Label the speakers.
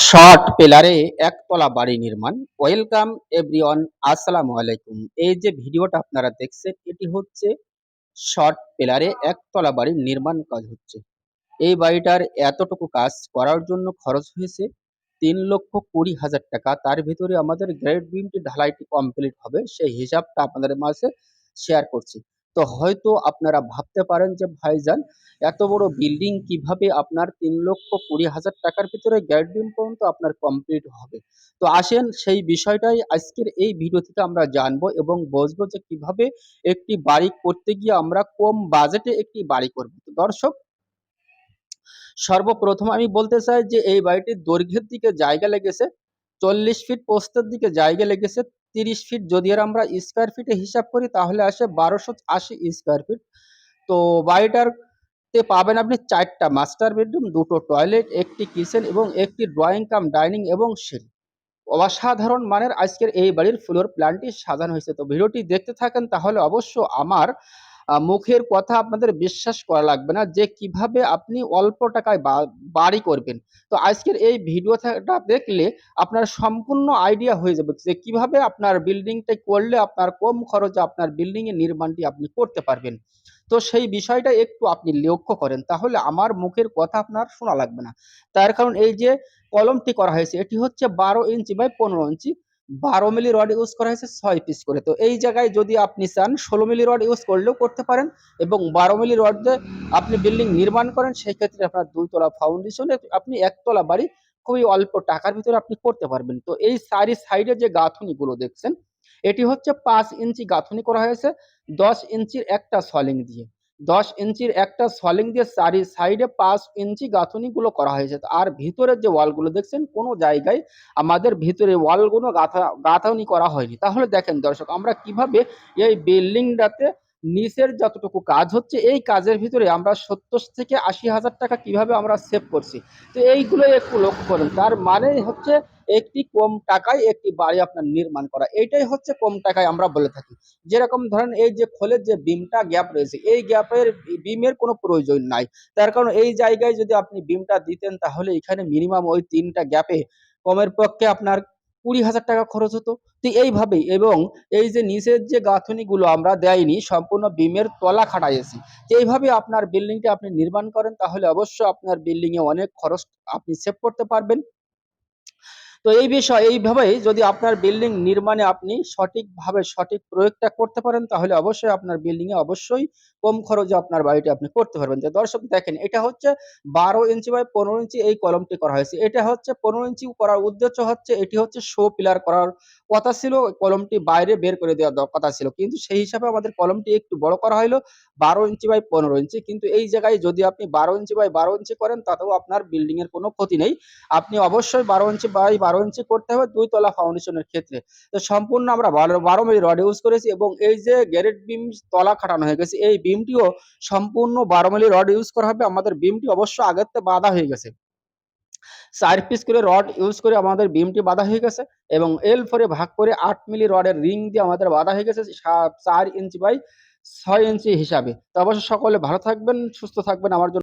Speaker 1: Short পিলারে একতলা বাড়ি নির্মাণ। ওয়েলকাম এভরিওয়ান, আসসালামু আলাইকুম। এই যে ভিডিওটা আপনারা দেখছেন, এটি হচ্ছে শর্ট পিলারে একতলা বাড়ির নির্মাণ কাজ হচ্ছে। এই বাড়িটার এতটুকু কাজ করার জন্য খরচ হয়েছে তিন লক্ষ কুড়ি হাজার টাকা। তার ভিতরে আমাদের গ্রেড বিমটি ঢালাইটি কমপ্লিট হবে, সেই হিসাবটা আপনাদের মাঝে শেয়ার করছি। তো হয়তো আপনারা ভাবতে পারেন যে, ভাইজান, এত বড় বিল্ডিং কীভাবে আপনার তিন লক্ষ কুড়ি হাজার টাকার ভিতরে গ্যাট বিম পর্যন্ত আপনার কমপ্লিট হবে? তো আসেন, সেই বিষয়টাই আজকের এই ভিডিও থেকে আমরা জানব এবং বুঝব যে, কীভাবে একটি বাড়ি করতে গিয়ে আমরা কম বাজেটে একটি বাড়ি করব। তো দর্শক, সর্বপ্রথম আমি বলতে চাই যে, এই বাড়িটির দৈর্ঘ্যের দিকে জায়গা লেগেছে। চল্লিশ ফিট পোস্তের দিকে জায়গা লেগেছে, তিরিশ ফিট যদি আর আমরা স্কোয়ার ফিটে হিসাব করি, তাহলে আসে বারোশো আশি স্কোয়ার ফিট তো বাড়িটার পাবেন আপনি চারটা মাস্টার বেডরুম দুটো টয়লেট একটি কিচেন এবং একটি ড্রয়িং কাম ডাইনিং এবং সিঁড়ি। অসাধারণ মানের আজকের এই বাড়ির ফ্লোর প্ল্যানটি সাজানো হয়েছে। তো ভিডিওটি দেখতে থাকেন, তাহলে অবশ্য আমার মুখের কথা আপনাদের বিশ্বাস করা লাগবে না যে কীভাবে আপনি অল্প টাকায় বাড়ি করবেন। তো আজকের এই ভিডিওটা দেখলে আপনার সম্পূর্ণ আইডিয়া হয়ে যাবে যে কীভাবে আপনার বিল্ডিংটা করলে আপনার কম খরচে আপনার বিল্ডিং এর নির্মাণটি আপনি করতে পারবেন। তো সেই বিষয়টা একটু আপনি লক্ষ্য করেন, তাহলে আমার মুখের কথা আপনার শোনা লাগবে না। তার কারণ এই যে কলমটি করা হয়েছে, এটি হচ্ছে বারো ইঞ্চি বাই পনেরো ইঞ্চি বারো মিলি রড ইউজ করা হয়েছে, ছয় পিস করে। তো এই জায়গায় যদি আপনি চান, ষোলো মিলি রড ইউজ করলেও করতে পারেন এবং বারো মিলি রড দিয়ে আপনি বিল্ডিং নির্মাণ করেন, সেই ক্ষেত্রে আপনার দুইতলা ফাউন্ডেশনে আপনি একতলা বাড়ি খুবই অল্প টাকার ভিতরে আপনি করতে পারবেন। তো এই সারি সাইডে যে গাঁথুনিগুলো দেখছেন, এটি হচ্ছে পাঁচ ইঞ্চি গাঁথনি করা হয়েছে, দশ ইঞ্চির একটা সলিং দিয়ে। দশ ইঞ্চির একটা সলিং দিয়ে চারি সাইডে পাঁচ ইঞ্চি গাঁথনিগুলো করা হয়েছে। আর ভিতরের যে ওয়ালগুলো দেখছেন, কোনো জায়গায় আমাদের ভিতরে ওয়ালগুলো গাঁথা, গাঁথনি করা হয়নি। তাহলে দেখেন দর্শক, আমরা কীভাবে এই বিল্ডিংটাতে নিচের যতটুকু কাজ হচ্ছে, এই কাজের ভিতরে আমরা সত্তর থেকে আশি হাজার টাকা কীভাবে আমরা সেভ করছি? তো এইগুলো একটু লক্ষ্য করুন। তার মানে হচ্ছে একটি কম টাকায় একটি বাড়ি আপনার নির্মাণ করা। এটাই হচ্ছে কম টাকায় আমরা বলে থাকি। যেরকম ধরেন এই যে খোলের যে বিমটা গ্যাপ রয়েছে, এই গ্যাপের বিমের কোনো প্রয়োজন নাই। তার কারণ এই জায়গায় যদি আপনি বিমটা দিতেন, তাহলে এখানে মিনিমাম ওই তিনটা গ্যাপে কমের পক্ষে আপনার কুড়ি হাজার টাকা খরচ হতো। তো এইভাবেই এবং এই যে নিচের যে গাঁথনিগুলো আমরা দেয়নি, সম্পূর্ণ বিমের তলা খাটাইছি তো এইভাবে আপনার বিল্ডিংটা আপনি নির্মাণ করেন, তাহলে অবশ্য আপনার বিল্ডিংয়ে অনেক খরচ আপনি সেভ করতে পারবেন। তো এই বিষয় এইভাবেই যদি আপনার বিল্ডিং নির্মাণে আপনি সঠিকভাবে সঠিক প্রয়োগটা করতে পারেন, তাহলে অবশ্যই আপনার বিল্ডিং এ অবশ্যই কম খরচে আপনার বাড়িটি আপনি করতে পারবেন। তো দর্শক দেখেন, এটা হচ্ছে বারো ইঞ্চি বাই পনেরো ইঞ্চি এই কলমটি করা হয়েছে। এটা হচ্ছে পনেরো ইঞ্চি করার উদ্দেশ্য হচ্ছে, এটি হচ্ছে শো পিলার করার কথা ছিল কলমটি বাইরে বের করে দেওয়ার কথা ছিল। কিন্তু সেই হিসাবে আমাদের কলমটি একটু বড় করা হলো বারো ইঞ্চি বাই পনেরো ইঞ্চি। কিন্তু এই জায়গায় যদি আপনি বারো ইঞ্চি বাই বারো ইঞ্চি করেন, তাতেও আপনার বিল্ডিং এর কোনো ক্ষতি নেই। আপনি অবশ্যই বারো ইঞ্চি বাই বারো ইঞ্চি করতে হবে, দুই তলা ফাউন্ডেশনের ক্ষেত্রে। তো সম্পূর্ণ আমরা বারো বারো মিলি রড ইউজ করেছি এবং এই যে গ্যারেট বিম তলা খাটানো হয়ে গেছে, এই বিমটিও সম্পূর্ণ বারো মিলি রড ইউজ করা হবে। আমাদের বিমটি অবশ্য আগের থেকে বাঁধা হয়ে গেছে। চার পিস করে রড ইউজ করে আমাদের বিমটি বাঁধা হয়ে গেছে এবং এল ফোরে ভাগ করে আট মিলি রডের রিং দিয়ে আমাদের বাঁধা হয়ে গেছে চার ইঞ্চি বাই ছয় ইঞ্চি হিসাবে। তো অবশ্য সকলে ভালো থাকবেন, সুস্থ থাকবেন। আমার জন্য